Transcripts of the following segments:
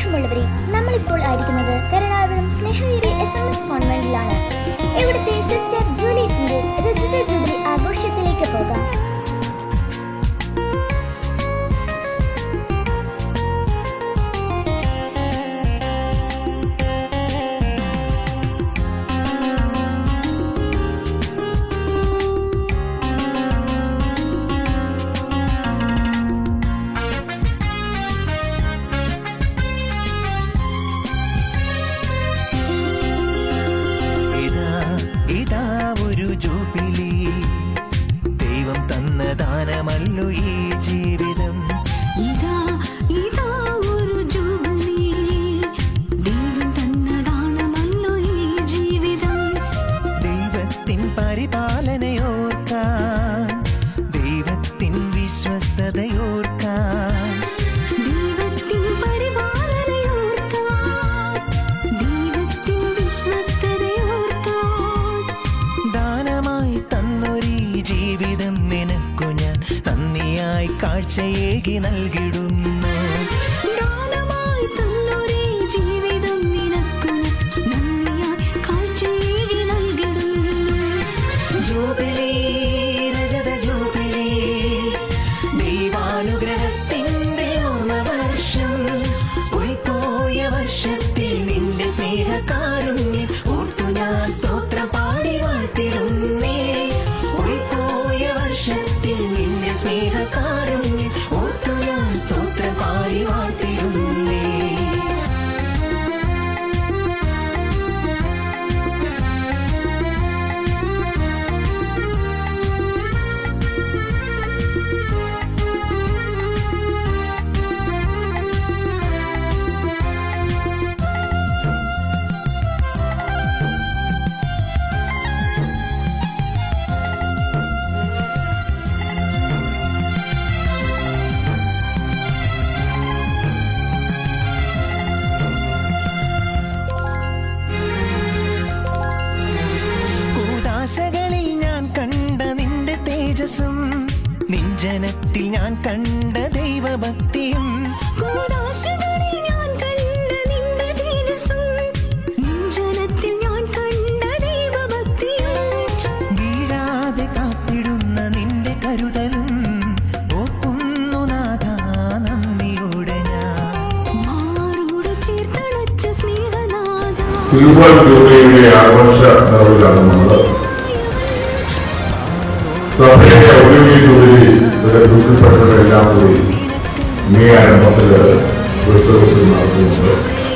സന്തോഷമുള്ളവരെ നമ്മളിപ്പോൾ ആയിരിക്കുന്നത് എറണാകുളം സ്നേഹവേരി എസ് എം എസ് കോൺവെന്റിലാണ്. ഇവിടുത്തെ സിസ്റ്റർ ജൂലിയറ്റിന്റെ രജിത ജൂബിലി ആഘോഷത്തിലേക്ക് പോകാം. വിശ്വാസം നിഞ്ചനത്തിൽ ഞാൻ കണ്ട ദൈവഭക്തിയും വീഴാതെ കാത്തിടുന്ന ആഘോഷ നിറവിലാണ് നമ്മൾ സഭയുടെ ഔദ്യോഗികതയിൽ ഇവരെ ദുഃഖപ്പെട്ടവരെല്ലാം കൂടി മേ ആരംഭത്തിൽ ക്രിസ്തുവസ് നടത്തുന്നുണ്ട്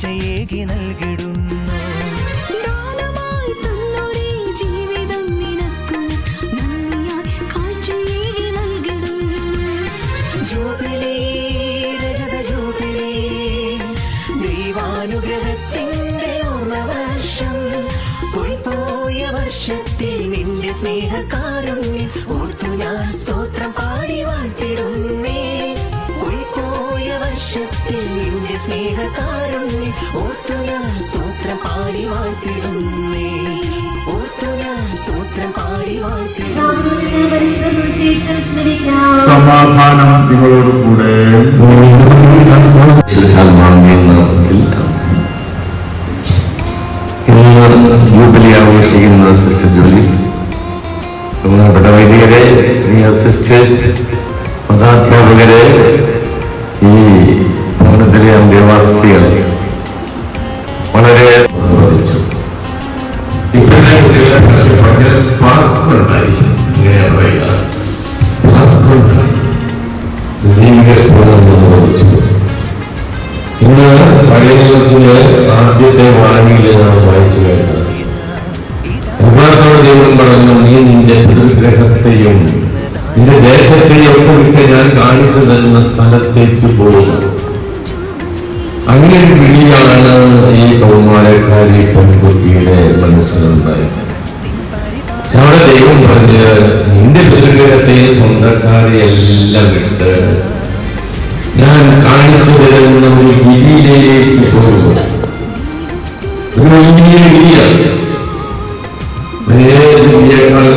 ജൂബിലി നൽകിടുന്നു. ദൈവാനുഗ്രഹത്തിന്റെ ഓർമ്മവർഷം പോയ വർഷത്തിൽ നിന്റെ സ്നേഹകാരുണ്യം വാഴ്ത്തിടുന്നേ സമാധാനം നിങ്ങളോട് കൂടെ ഇന്ന് ജൂബിലി ആഘോഷിക്കുന്ന സിസ്റ്റർ ജൂലിറ്റ് ബഹുമാനപ്പെട്ട വൈദികരെ പ്രിയ സിസ്റ്റേഴ്സ് മതാധ്യാപകരെ ഈ ഭവനത്തിലെ അന്തേവാസികൾ വളരെ സ്പാർക്കുണ്ടായി ഇങ്ങനെയാണ് പറയുക സ്പാർക്കുണ്ടായി ദൈവിക സ്ഫോടനം സംഭവിച്ചു ഇന്ന് പഴയ നിയമത്തിലെ ആദ്യത്തെ വാണിയിൽ നാം വായിച്ചു യഥാർത്ഥ ദൈവം പറഞ്ഞു നീ നിന്റെ ഗ്രഹത്തെയും നിന്റെ ദേശത്തെയും ഒക്കെ ഞാൻ കാണിച്ചു തരുന്ന സ്ഥലത്തേക്ക് പോകുക അങ്ങനെ ഒരു വിളിയാണ് ഈ കൗമാരക്കാരി പെൺകുട്ടിയുടെ മനസ്സിലുണ്ടായത് അവിടെ ദൈവം പറഞ്ഞ് നിന്റെ പിതൃഗ്രഹത്തെയും സ്വന്തക്കാരെയെല്ലാം വിട്ട് ഞാൻ കാണിച്ചു തരുന്ന ഒരു ഗിരിയിലേക്ക് പോകുക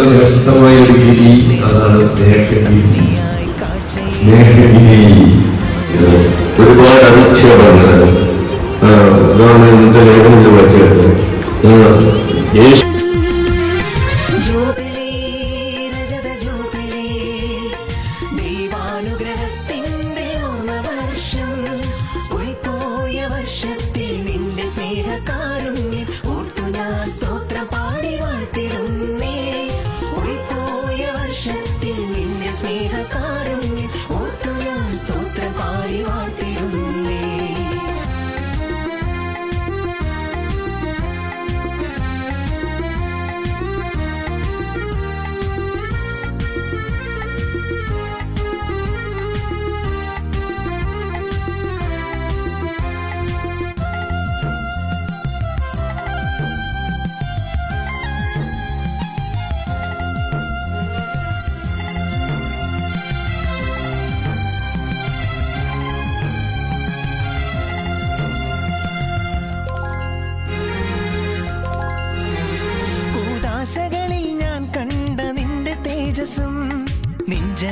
ശ്രേഷ്ഠമായ ഒരു ഗിരി അതാണ് സ്നേഹഗിരി സ്നേഹഗിരി ഒരുപാട് അധിക്ഷേപങ്ങൾ ഇതാണ് എന്റെ ലേഖനത്തിൽ വായിച്ചത് യേശു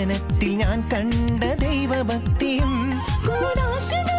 നിഞ്ജനത്തിൽ ഞാൻ കണ്ട ദൈവഭക്തിയും കൂദാശകളിൽ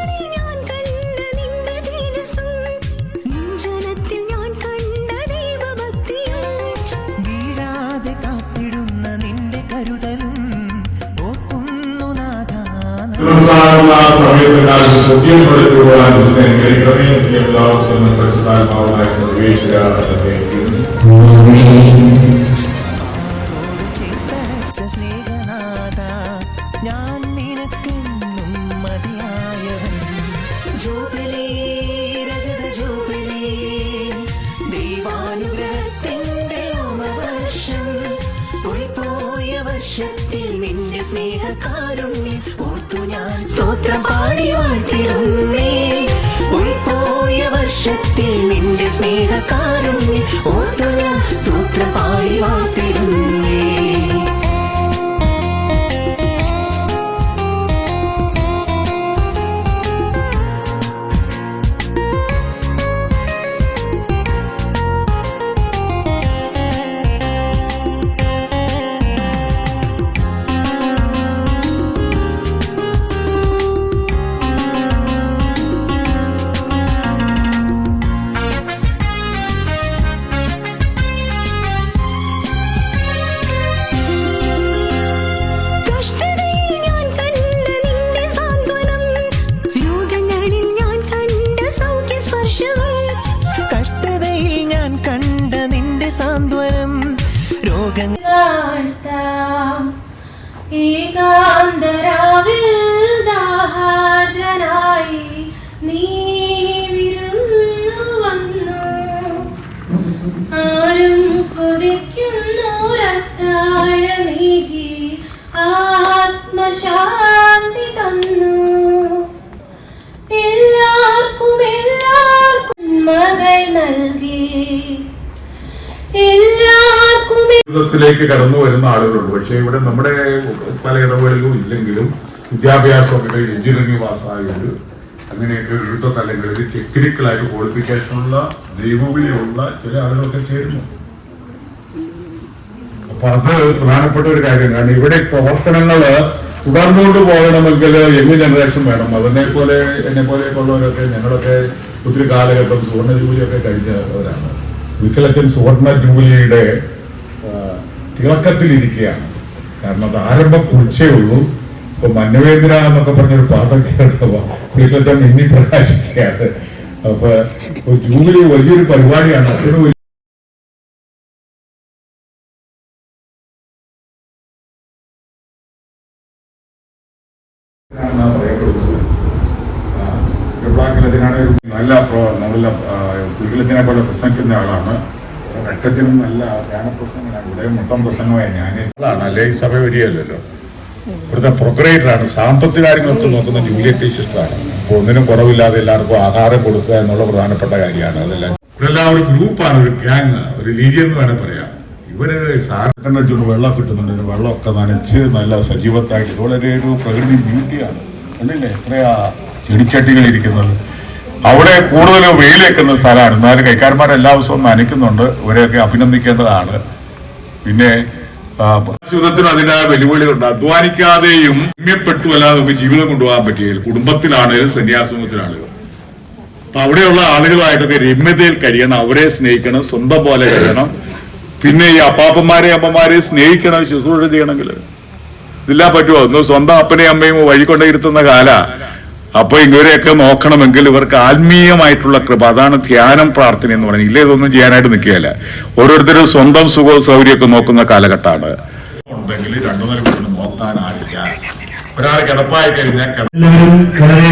പോയ വർഷത്തിൽ നിന്റെ സ്നേഹകാരുണ്യം ഓർത്തു ഞാൻ സ്തോത്രം പാടി വാഴ്ത്തിടുന്നേ. പോയ വർഷത്തിൽ നിന്റെ സ്നേഹകാരുണ്യം ഓർത്തു ഞാൻ സ്തോത്രം പാടി വാഴ്ത്തിടുന്നേ. ജീവിതത്തിലേക്ക് കടന്നു വരുന്ന ആളുകളുണ്ട്. പക്ഷേ ഇവിടെ നമ്മുടെ പല ഇടവേളകളും ഇല്ലെങ്കിലും വിദ്യാഭ്യാസമൊക്കെ എഞ്ചിനീയറിംഗ് പാസ്സായത് അങ്ങനെയൊക്കെ വിവിധ തലങ്ങളിൽ ടെക്നിക്കലായിട്ട് ക്വാളിഫിക്കേഷനുള്ള ദൈവവിളിയുള്ള ചില ആളുകളൊക്കെ ചേരുന്നു. അപ്പൊ അത് പ്രധാനപ്പെട്ട ഒരു കാര്യം. കാരണം ഇവിടെ പ്രവർത്തനങ്ങൾ തുടർന്നുകൊണ്ട് പോകണമെങ്കിൽ യങ് ജനറേഷൻ വേണം. അതിനെ പോലെ എന്നെ പോലെയൊക്കെയുള്ളവരൊക്കെ ഞങ്ങളൊക്കെ ഒത്തിരി കാലഘട്ടം സുവർണ ജൂബിലിയൊക്കെ കഴിഞ്ഞവരാണ്. വിക്കലച്ചൻ സുവർണ ജൂബിലിയുടെ തിളക്കത്തിലിരിക്കുകയാണ്. കാരണം അത് ആരംഭം കുറിച്ചേ ഉള്ളൂ. ഇപ്പൊ മന്നവേന്ദ്ര എന്നൊക്കെ പറഞ്ഞൊരു പാട്ടൊക്കെ കേട്ടോ ഇനി പ്രകാശിക്കുകയാണ്. അപ്പൊ ജൂബിലി വലിയൊരു പരിപാടിയാണ്. അതൊരു നല്ല നല്ല കുരുലത്തിനെ പോലെ പ്രസംഗിക്കുന്ന ആളാണ്. ഘട്ടത്തിനും നല്ല ധ്യാനപ്രസംഗമാണ് ഇവിടെ മൊത്തം പ്രസംഗമായ ഞാൻ അല്ലെങ്കിൽ സഭ വരികയല്ലോ ഇവിടുത്തെ പ്രൊക്രേറ്ററാണ് സാമ്പത്തിക കാര്യങ്ങളൊക്കെ നോക്കുന്ന ജൂലിയറ്റ് സിസ്റ്ററാണ് അപ്പോൾ ഒന്നിനും കുറവില്ലാതെ എല്ലാവർക്കും ആഹാരം കൊടുക്കുക എന്നുള്ള പ്രധാനപ്പെട്ട കാര്യമാണ്. അതെല്ലാം ഇവരെല്ലാം ഒരു ഗ്രൂപ്പാണ് ഒരു ഗ്യാങ് ഒരു ലീഗിയൻ എന്ന് വേണേൽ പറയാം. ഇവർ വെച്ചുകൊണ്ട് വെള്ളം കിട്ടുന്നുണ്ട്. വെള്ളമൊക്കെ നനച്ച് നല്ല സജീവത്തായിട്ട്. വളരെ ഒരു പ്രകൃതി ബ്യൂട്ടിയാണ്. അല്ലല്ലേ? എത്രയാ ചെടിച്ചട്ടികൾ ഇരിക്കുന്നത് അവിടെ കൂടുതൽ വെയിലേക്കുന്ന സ്ഥലമാണ് എന്നാലും കൈക്കാരന്മാർ എല്ലാ ദിവസവും നനയ്ക്കുന്നുണ്ട് ഇവരെയൊക്കെ അഭിനന്ദിക്കേണ്ടതാണ്. പിന്നെ ജീവിതത്തിന് അതിന്റെ വെല്ലുവിളികളുണ്ട്. അധ്വാനിക്കാതെയും പുണ്യപ്പെട്ടു അല്ലാതെ നമുക്ക് ജീവിതം കൊണ്ടുപോകാൻ പറ്റിയില്ല കുടുംബത്തിലാണെങ്കിലും സന്യാസമത്തിലാണെങ്കിലും അപ്പൊ അവിടെയുള്ള ആളുകളായിട്ടൊക്കെ രമ്യതയിൽ കഴിയണം അവരെ സ്നേഹിക്കണം സ്വന്തം പോലെ കഴിയണം. പിന്നെ ഈ അപ്പാപ്പന്മാരെ അമ്മമാരെ സ്നേഹിക്കണം ശുശ്രൂഷ ചെയ്യണമെങ്കിൽ. ഇതില്ലാ പറ്റുമോ? ഒന്ന് സ്വന്തം അപ്പനെയും അമ്മയും വഴി കൊണ്ടിരുത്തുന്ന കാല. അപ്പൊ ഇവരെയൊക്കെ നോക്കണമെങ്കിൽ ഇവർക്ക് ആത്മീയമായിട്ടുള്ള കൃപ അതാണ് ധ്യാനം പ്രാർത്ഥന എന്ന് പറയുന്നത്. ഇല്ലേ ഇതൊന്നും ചെയ്യാനായിട്ട് നിൽക്കുകയല്ല. ഓരോരുത്തരും സ്വന്തം സുഖവും സൗകര്യമൊക്കെ നോക്കുന്ന കാലഘട്ടമാണ്. ഉണ്ടെങ്കിൽ രണ്ടു നില വീട്ടിൽ നോക്കാൻ ആളില്ല. ഒരാൾ കിടപ്പായി കഴിഞ്ഞാൽ എല്ലാവരും വളരെ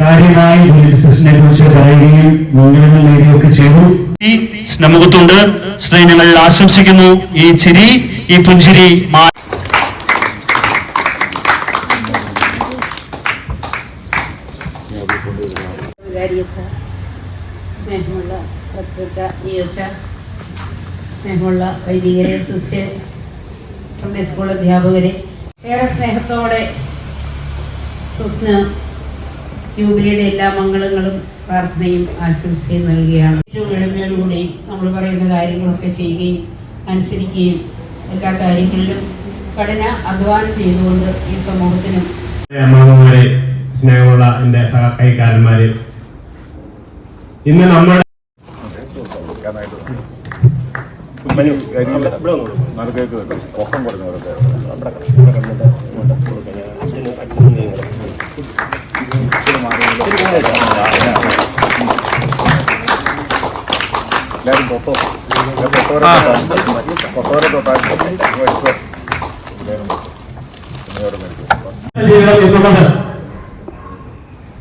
കാര്യമായി കുറിച്ച് പറയുകയും മുൻഗണന നേടുകയൊക്കെ ചെയ്തു. ഈ നമുക്കുണ്ട് സ്നേഹങ്ങൾ ആശംസിക്കുന്നു. ഈ ചിരി ഈ പുഞ്ചിരി മാ വികാരിയച്ച സ്നേഹമുള്ള പത്രിക നിയോജ സ്നേഹമുള്ള വൈദികരെ സിസ്റ്റേഴ്സ് സൺഡേ സ്കൂൾ അധ്യാപകരെ ഏറെ സ്നേഹത്തോടെ സുസ്ന ജൂബിലിയുടെ എല്ലാ മംഗളങ്ങളും പ്രാർത്ഥനയും ആശംസയും നൽകുകയാണ്. ഏറ്റവും എളിമയോടുകൂടി നമ്മൾ പറയുന്ന കാര്യങ്ങളൊക്കെ ചെയ്യുകയും അനുസരിക്കുകയും എല്ലാ കാര്യങ്ങളിലും കഠിന അധ്വാനം ചെയ്തുകൊണ്ട് ഈ സമൂഹത്തിനും അമ്മാവന്മാരെ സ്നേഹമുള്ള എന്റെ സഹകൈക്കാരന്മാര് ഇന്ന് നമ്മുടെ ജീവിതം എന്നുള്ളത്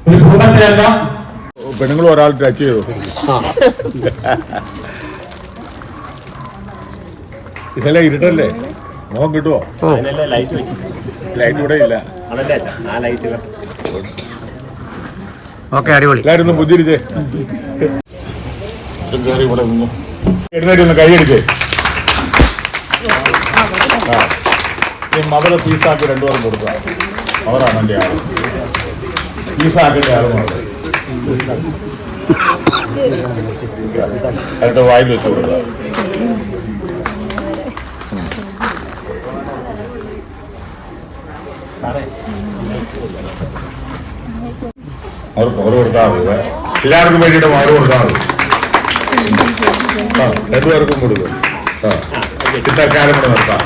ഒരു കുടുംബത്തിലല്ല പെണ്ണുങ്ങൾ ഒരാൾ ടച്ച് ചെയ്തു? ഇതല്ലേ ഇരുട്ടല്ലേ? മോഹം കിട്ടുമോ ലൈറ്റ് ഇവിടെ ഇല്ല. ഓക്കെ അടിപൊളി. എല്ലാരും ഒന്ന് കയറി ഇവിടെ നിന്നു. എഴുന്നേറ്റ് ഒന്ന് കൈയടിച്ചേ ആ. ഈ മകൾ പീസാക്കി രണ്ടുപേരും കൊടുക്കുക. അവരാണ് എന്റെ ആൾ. പീസാക്കിന്റെ ആളുമാണ് വായിൽ വെച്ച് കൊടുക്കുക. അവർ പവർ കൊടുത്താൽ മതി. എല്ലാവർക്കും വേണ്ടിയിട്ട് പവർ കൊടുത്താൽ മതി. ആ രണ്ടുപേർക്കും കൊടുക്കും. ആ ഇത്തക്കാലം കൂടെ നിർത്താം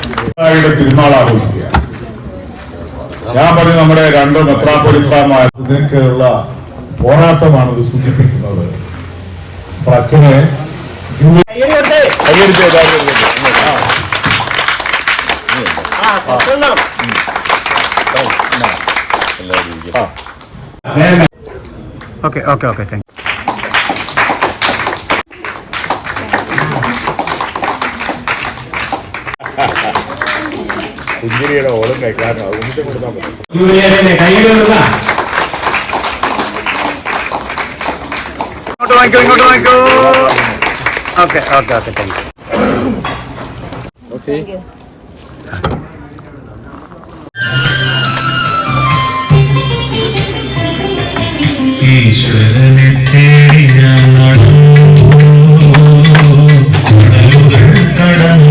ഇവിടെ തിരുനാൾ ആഘോഷിക്കുക? ഞാൻ പറഞ്ഞു നമ്മുടെ രണ്ട് മെത്രാപൊലിത്താമാരുള്ള പോരാട്ടമാണ് ഇത് സൂചിപ്പിക്കുന്നത്. അച്ഛനെ ജൂലൈ ഓക്കെ ഓക്കെ ഓക്കെ താങ്ക് പുഞ്ചിരിയുടെ ഓളം കഴിക്കാനും അത് ഉന്നിട്ട് കൊടുക്കാൻ പറ്റും okay okay okay thank you ഈശ്വരനെ തേടി ഞാൻ കടന്നു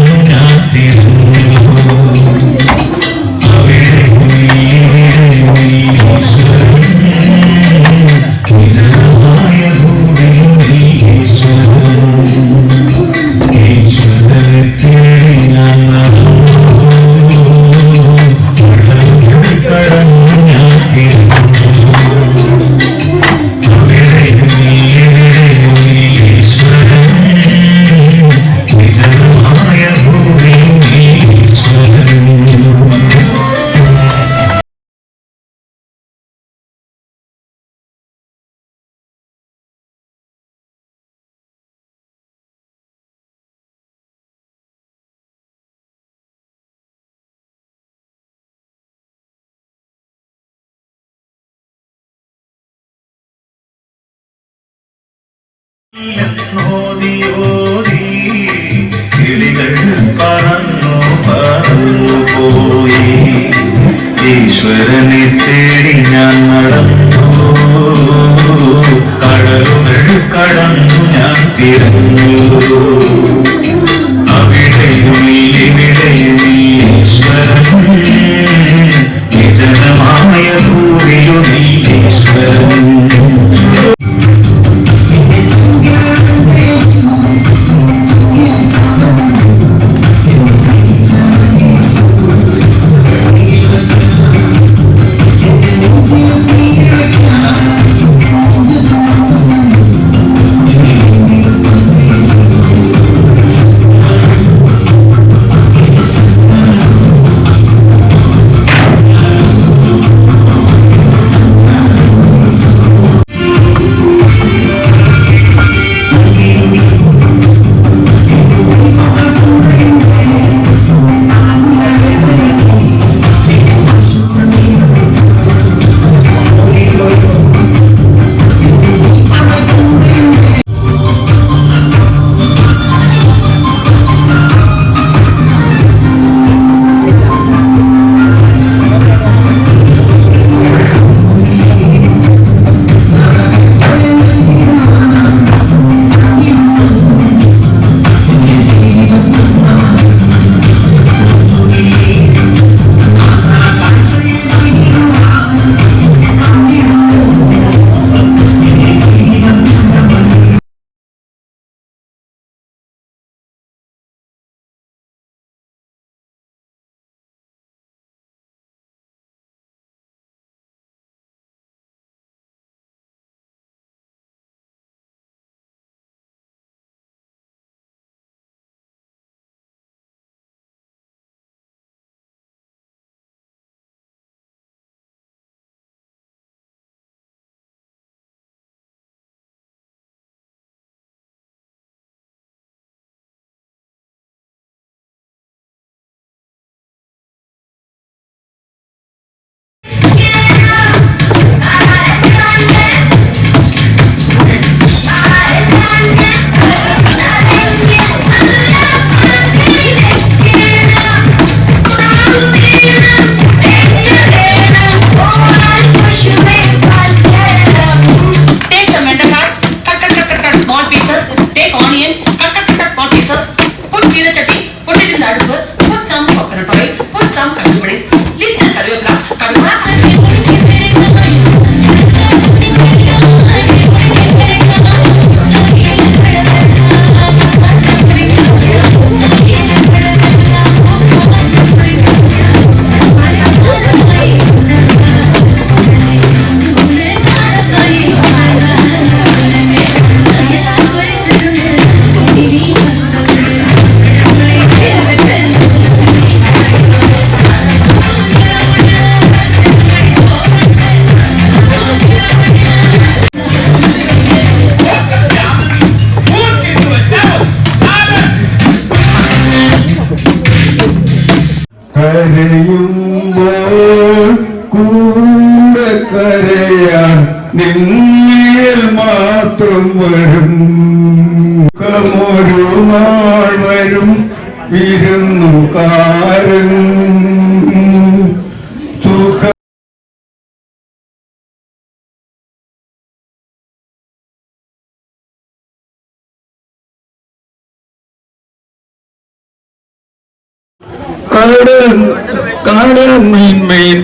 ഈശ്വരനെ തേടി ഞാൻ നടന്നു. കടലുകൾ കടന്നു ഞാൻ തിരഞ്ഞു. കരയുമ്പോൾ കൂടെ കരയാൻ നിന്നിൽ മാത്രം വരും. മുഖമൊരു നാൾ വരും. വിരുന്നുകാരൻ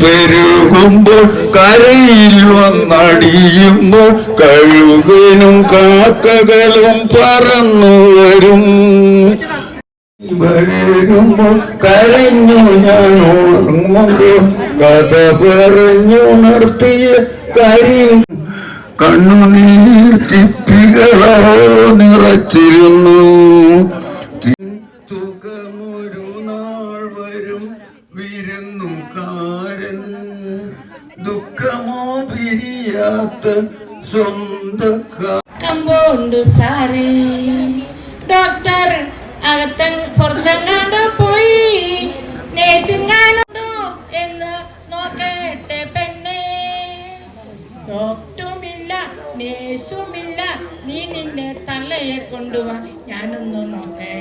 പെരുകുമ്പോൾ കരയിൽ വന്നടിയുമ്പോൾ കഴുകനും കാക്കകളും പറന്നു വരും. വരുമ്പോൾ കരഞ്ഞു ഞാൻ ഉറങ്ങുമ്പോൾ കഥ പറഞ്ഞു നിർത്തിയ കരി കണ്ണുനീർ ചിപ്പികളോ നിറച്ചിരുന്നു. ദുഃഖമോ പിരിയാത്ത സ്വന്തക്കാർ. കമ്പോണ്ട് സാറേ. ഡോക്ടർ അകത്തം പുറത്തെങ്ങാണ്ട് പോയി. നേഴ്സിംഗാനുണ്ടോ എന്ന് നോക്കട്ടെ പെണ്ണെ. ഡോക്ടറുമില്ല നേഴ്സുമില്ല. നീ നിന്റെ തള്ളയെ കൊണ്ടുവാ. ഞാനൊന്ന് നോക്കട്ടെ.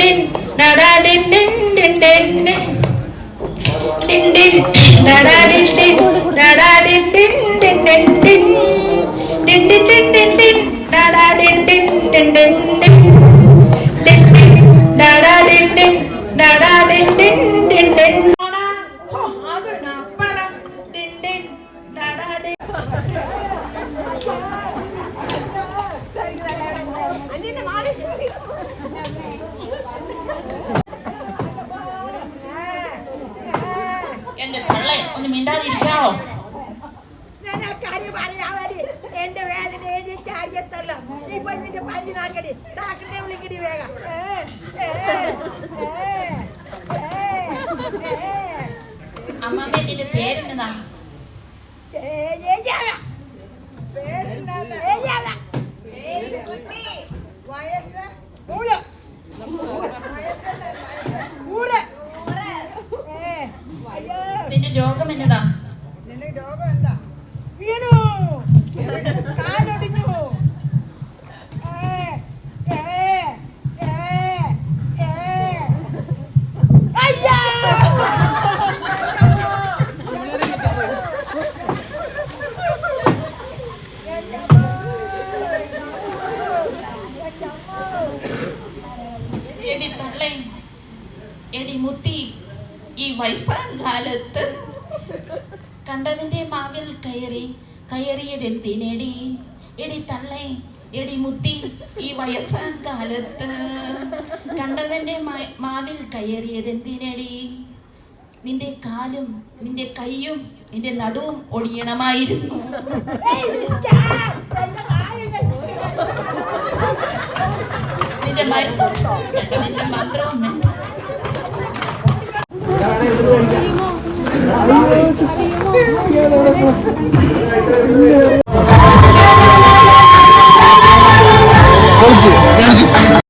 ഡിൻ ഡിൻ അമ്മമ്മ നിന്റെ പേരെന്നതാ മുത്തി ഈ വയസ്സാം കാലത്ത് കണ്ടവന്റെ മാവിൽ കയറി കയറിയതെന്തിനെടി എടി തള്ളേ എടി മുത്തി ഈ വയസ്സാം കാലത്ത് കണ്ടവന്റെ മാവിൽ കയറിയതെന്തിനെടി നിന്റെ കാലും നിന്റെ കൈയും നിന്റെ നടുവും ഒടിയണമായിരുന്നു. നിന്റെ മരുന്നും നിന്റെ മന്ത്രവും. കാണിച്ച്, കാണിച്ച്.